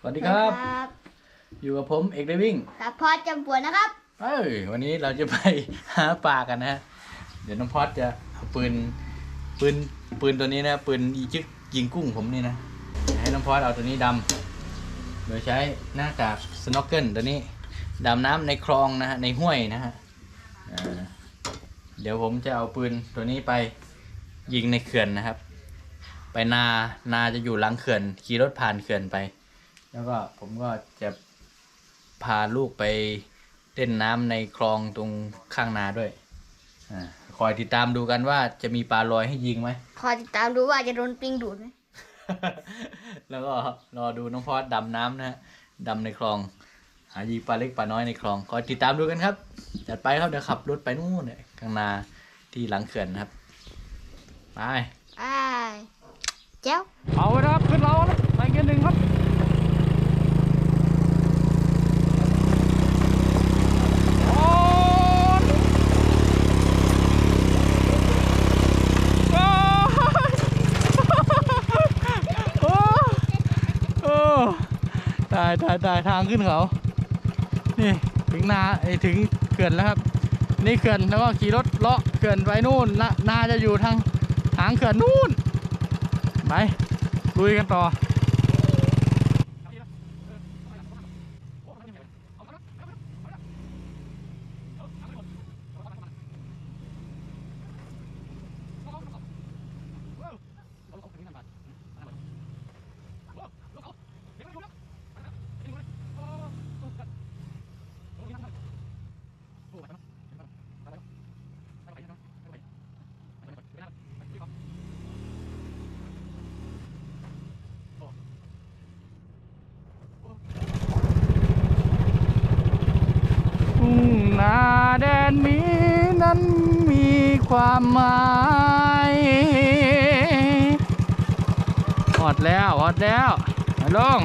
สวัสดีครับครับ อยู่กับผมเอกเดวิ่งครับพอจำปวนนะครับ เอ้ยวันนี้เราจะไปหาปลากันนะฮะ เดี๋ยวน้องพอดจะเอาปืนปืนปืนตัวนี้นะปืนอีจึกยิงกุ้งผมนี่นะจะให้น้องพอดเอาตัวนี้ดำโดยใช้หน้ากากสโนว์เกิลตัวนี้ดำน้ำในคลองนะฮะในห้วยนะฮะอ่าเดี๋ยวผมจะเอาปืนตัวนี้ไปยิงในเขื่อนนะครับ ไปนานาจะอยู่หลังเขื่อนขี่รถผ่านเขื่อนไป แล้วก็ผมก็จะพาลูกไปเล่นน้ำในคลองตรงข้างนาด้วยอาคอยติดตามดูกันว่าจะมีปลาลอยให้ยิงไหมคอยติดตามดูว่าจะโดนปิงดูดไหมแล้วก็รอดูน้องพอดดำน้ำนะฮะดำในคลอง หายิงปลาเล็กปลาน้อยในคลองคอยติดตามดูกันครับจัดไปครับเดี๋ยวขับรถไปนู่นเลยข้างนาที่หลังเขื่อนนะครับ ไปอ้ายเจ้า เอาไว้ครับขึ้นเราไปกันหนึ่งครับ โอ้ยโอ้ยโอ้ยโอ้ย ตายตายตายทางขึ้นเขานี่ถึงนาไอถึงเขื่อนแล้วครับ นี่เขื่อนแล้วก็ขี่รถเลาะเขื่อนไปนู่นนานาจะอยู่ทางหางเขื่อนนู่นไปลุยกันต่อ ทุ่งนาแดนนี้นั้นมี ความหมายหอดแล้วหอดแล้วมาลง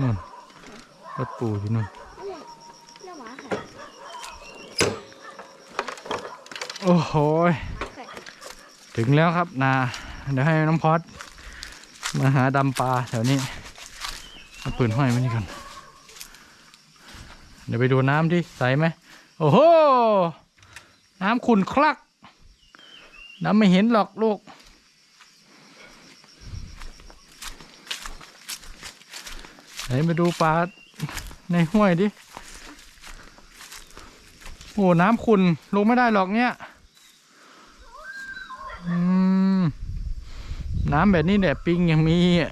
นู่นรถปู่อยู่นู่นโอ้โห ถึงแล้วครับนา เดี๋ยวให้น้องพอดมาหาดำปลาแถวนี้เอาปืนห้อยไว้นี่ก่อน เดี๋ยวไปดูน้ำที่ใสไหมโอ้โห น้ำขุ่นคลัก น้ำไม่เห็นหรอกลูก ไหนไปดูปลาในห้วยดิ โอ้ น้ำขุ่นลงไม่ได้หรอกเนี่ยอน้ำแบบนี้แหละปิงยังมีอะ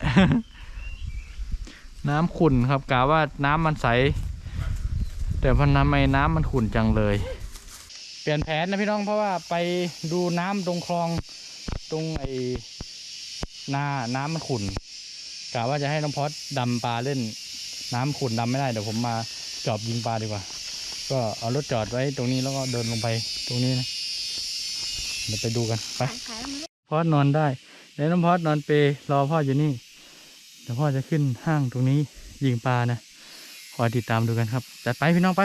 น้ำขุ่นครับกะว่าน้ำมันใส แต่พันทำไมน้ำมันขุ่นจังเลย เปลี่ยนแผนนะพี่น้องเพราะว่าไปดูน้ำตรงคลองตรงไอ้นาน้ำมันขุ่นกะว่าจะให้น้องพอดดำปลาเล่น น้ำขุ่นดำไม่ได้เดี๋ยวผมมาจอบยิงปลาดีกว่า ก็เอารถจอดไว้ตรงนี้แล้วก็เดินลงไปตรงนี้นะเดี๋ยวไปดูกันไปไข่มันพอดนอนได้เดี๋ยวน้องพอดนอนเปรย์รอพ่ออยู่นี่เดี๋ยวพ่อจะขึ้นห้างตรงนี้ยิงปลานะ คอยติดตามดูกันครับ จัดไปพี่น้องไป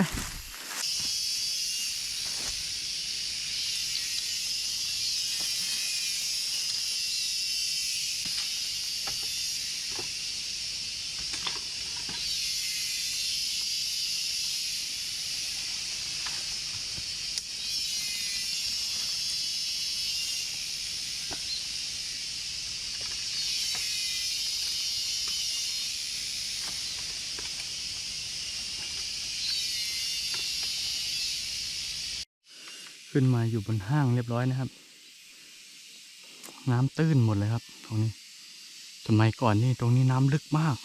ขึ้นมาอยู่บนห้างเรียบร้อยนะครับ น้ำตื้นหมดเลยครับ ตรงนี้สมัยก่อนนี่ตรงนี้น้ำลึกมาก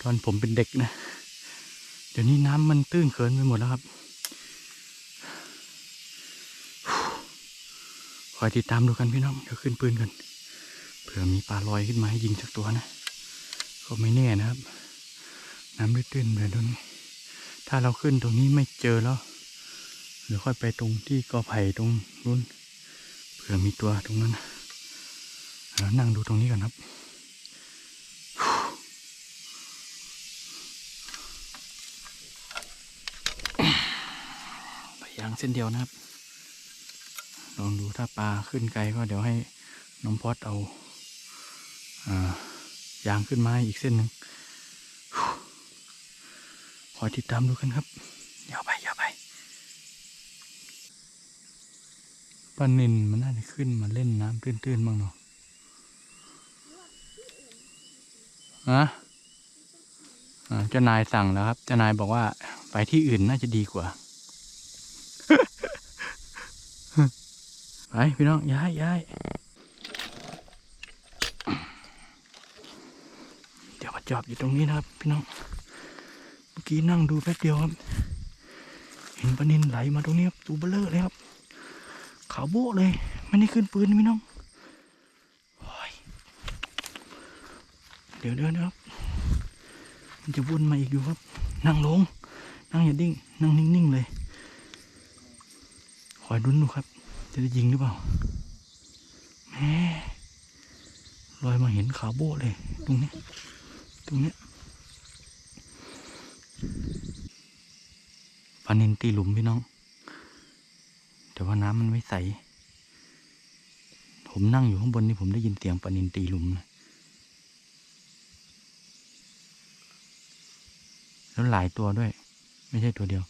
ตอนผมเป็นเด็กนะ เดี๋ยวนี้น้ำมันตื้นเขินไปหมดแล้วครับคอยติดตามดูกันพี่น้อง เดี๋ยวขึ้นปืนกันเผื่อมีปลาลอยขึ้นมาให้ยิงสักตัวนะ ก็ไม่แน่นะครับ น้ำตื้นๆแบบนี้ ถ้าเราขึ้นตรงนี้ไม่เจอแล้ว เดี๋ยวค่อยไปตรงที่กอไผ่ตรงนู้นเผื่อมีตัวตรงนั้นแล้วนั่งดูตรงนี้กันครับไปยางเส้นเดียวนะครับ ลองดูถ้าปลาขึ้นไกลก็เดี๋ยวให้น้องพอดเอาอายางขึ้นมาอีกเส้นหนึ่งคอยติดตามดูกันครับอย่าไปอย่าไป ปลานินมันน่าจะขึ้นมาเล่นน้ำตื้นๆบ้างเนาะฮะอ่าเจ้านายสั่งแล้วครับเจ้านายบอกว่าไปที่อื่นน่าจะดีกว่า ไปพี่น้องย้ายย้ายเดี๋ยวมาจอบอยู่ตรงนี้นะครับ พี่น้อง เมื่อกี้นั่งดูแป๊บเดียวครับ เห็นปลานินไหลมาตรงนี้ครับตัวเบลเลอร์เลยครับ ขาวโบ๊ะเลยไม่ได้ขึ้นปืนพี่น้องเดี๋ยวเดี๋ยวนะครับ มันจะวนมาอีกอยู่ครับ นั่งลง นั่งอย่าดิ้ง นั่งนิ่งๆเลย คอยดุนดูครับ จะได้ยิงหรือเปล่าแหมลอยมาเห็นขาวโบ้เลย ตรงนี้ ตรงนี้ปลานินตีหลุมพี่น้อง แต่ว่าน้ำมันไม่ใส ผมนั่งอยู่ข้างบนนี่ผมได้ยินเสียงปลานินตีหลุมนะแล้วหลายตัวด้วย ไม่ใช่ตัวเดียว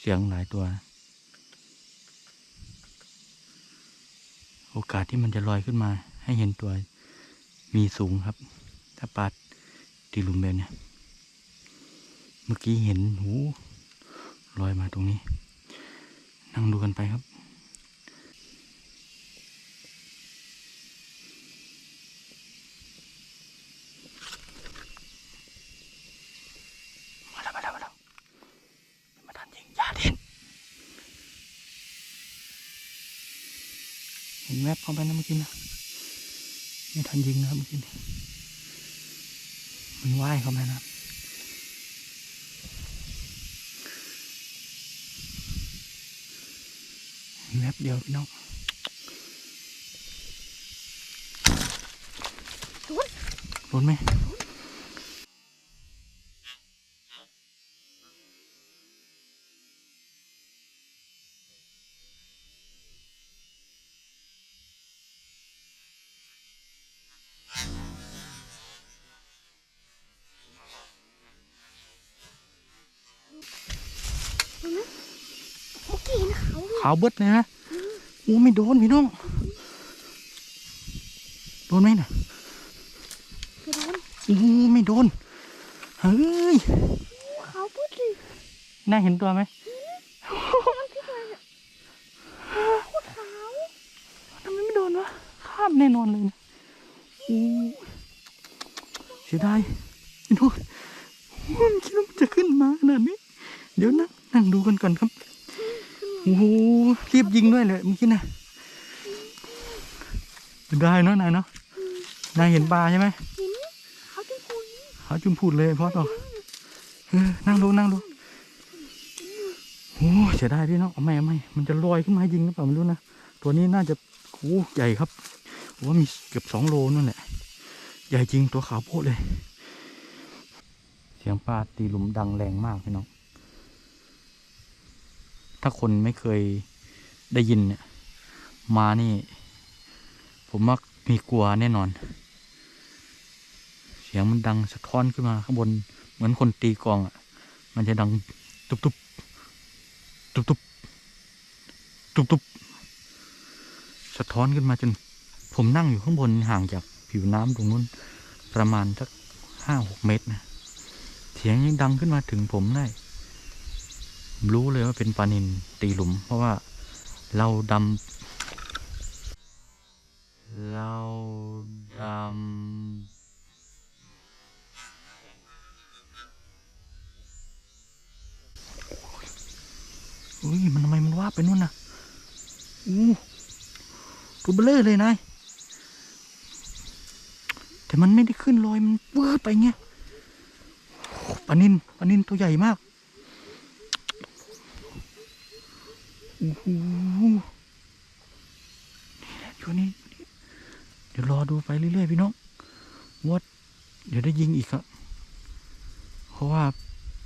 เสียงหลายตัว โอกาสที่มันจะลอยขึ้นมา ให้เห็นตัวมีสูงครับ ถ้าปลาตีลุมเบลเนี่ย เมื่อกี้เห็นหูลอยมาตรงนี้ นั่งดูกันไปครับ มาแล้วมาแล้วมาแล้วมาทันยิงอยาเด่น เห็ นแวบเข้าไปนะเมื่อกี้นะไม่ทันยิงนะครับเมื่อกี้นี่มันว่ายเข้ามานะครับเห็นแวบเดียวพี่น้องโดนไหมเมื่อกี้เห็นเขาอยู่ขาวเบิดเลยนะโอ้ไม่โดนพี่น้อง โดนไหมน่ะไปโดนโอ้ไม่โดน เฮ้ยเขาพูดเลยน่าเห็นตัวไหมมันขึ้นมาเนี่ยโคตรขาวทำไมไม่โดนวะ ข้ามแน่นอนเลยนะโอ้เสียดายพี่น้องโอ้ไม่คิดว่ามันจะขึ้นมาขนาดนี้ เดี๋ยวนะนั่งดูกันก่อนครับ โอ้โหรีบยิงด้วยเลยเมื่อกี้นะได้เนาะนายเนาะนายเห็นปลาใช่ไหมเห็นเขาจะพูดเขาจุ่มพูดเลยพอต่อเออนั่งลงนั่งลงโอ้เสียดายพี่น้องเอาไม่เอาไม่มันจะลอยขึ้นมาให้ยิงหรือเปล่าไม่รู้นะตัวนี้น่าจะโอ้ใหญ่ครับผมว่ามีเกือบสองโลนั่นแหละ ใหญ่จริงตัวขาวโพดเลย เสียงปลาตีหลุมดังแรงมากพี่น้อง ถ้าคนไม่เคยได้ยินเนี่ย มานี่ ผมว่ามีกลัวแน่นอน เสียงมันดังสะท้อนขึ้นมาข้างบน เหมือนคนตีกลองอะ มันจะดังตุบตุบตุบตุบตุบตุบสะท้อนขึ้นมาจน ผมนั่งอยู่ข้างบนห่างจากผิวน้ำตรงนู้นประมาณสักห้าหกเมตรนะ เสียงยังดังขึ้นมาถึงผมได้ รู้เลยว่าเป็นปลานินตีหลุม เพราะว่าเราดำเราดำอุ้ยมันทำไมมันว่าบไปนู่นน่ะอู้ตัวเบลอเลยนาย แต่มันไม่ได้ขึ้นลอย มันเวืดไปเงี้ยปลานินปลานินตัวใหญ่มาก อ้โหนี่แหละอยู่นี่ เดี๋ยวรอดูไปเรื่อยๆพี่น้องว่าเดี๋ยวได้ยิงอีกครับ เพราะว่า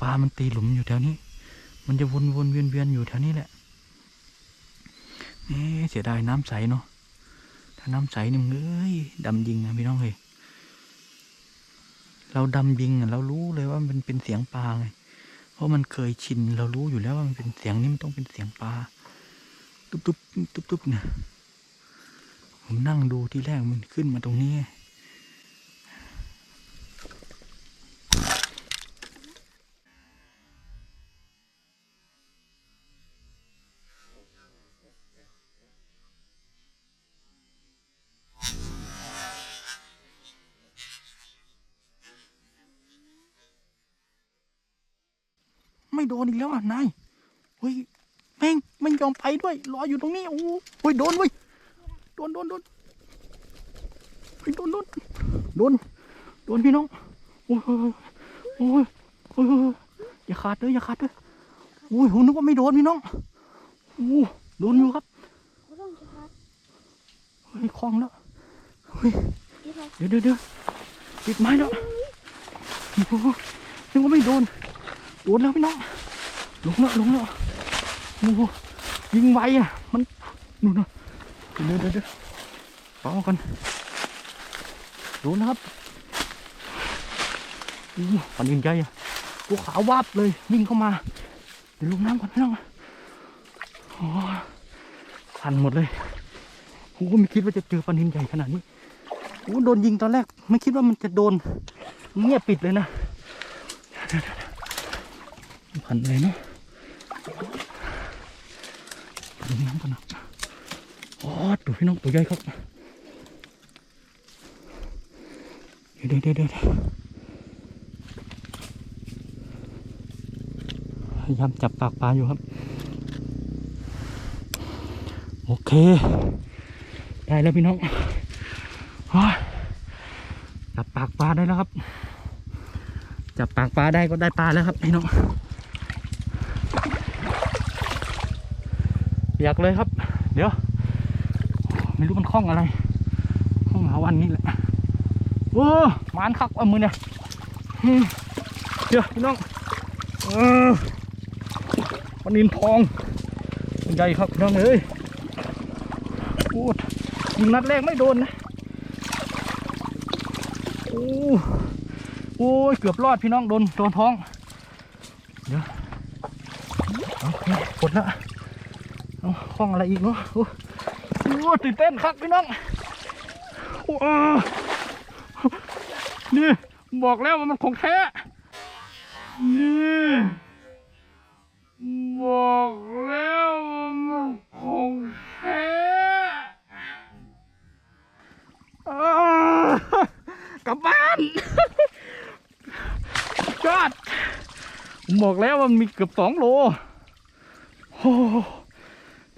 ปลามันตีหลุมอยู่แถวนี้ มันจะวนวนๆเวียนเวียนๆอยู่แถวนี้แหละเอ๊ะเสียดายน้ำใสเนาะ ถ้าน้ำใสนี่มึงเอ้ยดำยิงนะพี่น้องเฮ้ยเราดำยิงอะเรารู้เลยว่ามันเป็นเสียงปลาไง เพราะมันเคยชินเรารู้อยู่แล้วว่ามันเป็นเสียงนี่มันต้องเป็นเสียงปลา ตุ๊บตุ๊บตุ๊บตุ๊บเนี่ยผมนั่งดูที่แรกมันขึ้นมาตรงนี้ ไม่โดนอีกแล้วอะนายเฮ้ย แม่งไม่ยอมไปด้วย รออยู่ตรงนี้ โอ้โหเฮ้ยโดนเว้ยโดนโดนโดนเฮ้ยโดนโดนโดนโดนพี่น้องโอ้ยโอ้ยโอ้ยโอ้ยอย่าขาดเลยอย่าขาดเลยโอ้ยผมนึกว่าไม่โดนพี่น้องโอ้โดนอยู่ครับห้องชาร์จเฮ้ยคล้องแล้วเฮ้ยเดี๋ยวเดี๋ยวเดี๋ยวติดไม้แล้วโอ้โหนึกว่าไม่โดนโดนแล้วพี่น้องลงแล้วลงแล้ว โอ้ยิงไวอะ มันนู่นนะเดี๋ยวเดี๋ยวเดี๋ยวรอกันโดนนะครับโอ้หปันยิงใจอะตัวขาววับเลยวิ่งเข้ามา เดี๋ยวลงน้ำก่อนพี่น้องโอ้พันหมดเลยกูก็ไม่คิดว่าจะเจอปันหินใหญ่ขนาดนี้โอ้โดนยิงตอนแรก ไม่คิดว่ามันจะโดน เงียบปิดเลยนะพันเลยเนาะลงน้ำกันนะโอ้ดู พี่น้องตัวใหญ่ครับ เดี๋ยวเดี๋ยวเดี๋ยวพยายามจับปากปลาอยู่ครับ โอเค ได้แล้วพี่น้องจับปากปลาได้แล้วครับ จับปากปลาได้ก็ได้ปลาแล้วครับพี่น้องเปียกเลยครับ เดี๋ยว ไม่รู้มันคล้องอะไรคล้องหาวันนี้แหละโอ้มานคักเอามือเนี่ยเดี๋ยวพี่น้องเออวันนินทองใหญ่ครับพี่น้องเอ้ยโอ้ยิงนัดแรกไม่โดนนะโอ้โอ้ยเกือบรอดพี่น้องโดนโดนท้องเดี๋ยวโอเคกดล้วเอาห้องอะไรอีกเนาะ ตื่นเต้นครับพี่น้องอนี่ บอกแล้วว่ามันของแท้ นี่ บอกแล้วว่ามันของแท้กลับบ้านจอดบอกแล้วว่ามันมีเกือบสองโลโ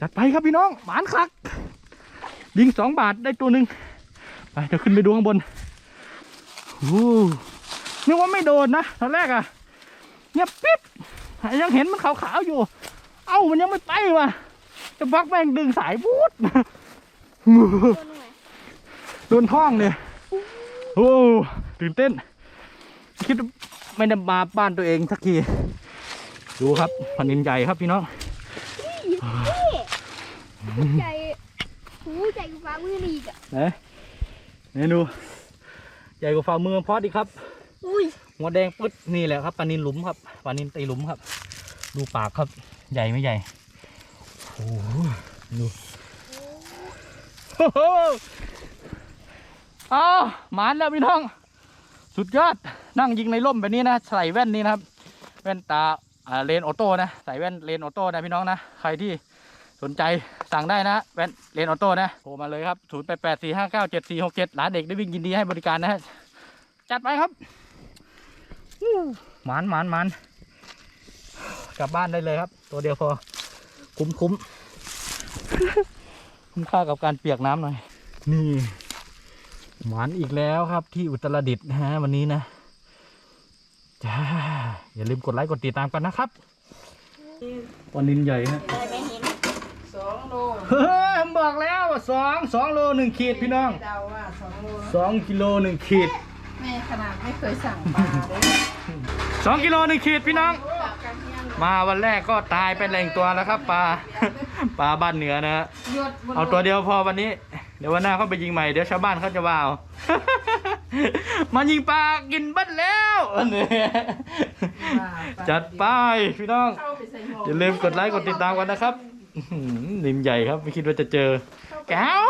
จัดไปครับพี่น้องหมานคัก ยิงสองบาทได้ตัวหนึ่งไปเดี๋ยวขึ้นไปดูข้างบนโอ้นึกว่าไม่โดนนะตอนแรกอะเงียบปิ๊บยังเห็นมันขาวๆอยู่ เอ้ามันยังไม่ไปว่ะจะบักแม่งดึงสายพูดตัวหน่อยโดนท้องเลยโอ้ตื่นเต้น คิดว่าไม่ได้มาบ้านตัวเองสักทีดูครับแผ่นดินใหญ่ครับพี่น้องนี่ใจหูใจกูฟ้า มืออีกอะไหนเมนูใหญ่กว่าฝ่ามือพอดอีกครับ อุ้ยหัวแดงปึ๊ดนี่แหละครับปลานินหลุมครับปลานินตีหลุมครับ ดูปากครับ ใหญ่ไม่ใหญ่โอ้โหดูโอ้โหอ้าวหมานแล้วพี่น้อง สุดยอดนั่งยิงในร่มแบบนี้นะใส่แว่นนี้นะครับ แว่นตาอ่าเลนออโต้นะใส่แว่นเลนออโต้นะพี่น้องนะ ใครที่ สนใจสั่งได้นะแว่นเลนออโต้นะโทรมาเลยครับ0 8 8 4 5 9 7 4 6 7ร้านเด็กได้วิ่งยินดีให้บริการนะฮะจัดไปครับหมานหมานหมานกลับบ้านได้เลยครับ ตัวเดียวพอ คุ้มคุ้มคุ้มค่ากับการเปียกน้ำหน่อย นี่หมานอีกแล้วครับที่อุตรดิตถ์นะฮะวันนี้นะจ้าอย่าลืมกดไลค์กดติดตามกันนะครับปลานินใหญ่ฮะ ผมบอกแล้วสองสองโลหนึ่งขีดพี่น้องสองกิโลหนึ่งขีดแม่ขนาดไม่เคยสั่งปลาสองกิโลหนึ่งขีดพี่น้อง มาวันแรกก็ตายเปแหล่งตัวแล้วครับปลาปลาบ้านเหนือนะเอาตัวเดียวพอวันนี้ เดี๋ยววันหน้าเขาไปยิงใหม่เดี๋ยวชาวบ้านเขาจะว่าเอายิงปลากินบ้านแล้วอันนี้จัดไปพี่น้องอย่าลืมกดไลค์กดติดตามกันนะครับ ริมใหญ่ครับ ไม่คิดว่าจะเจอ แก้ว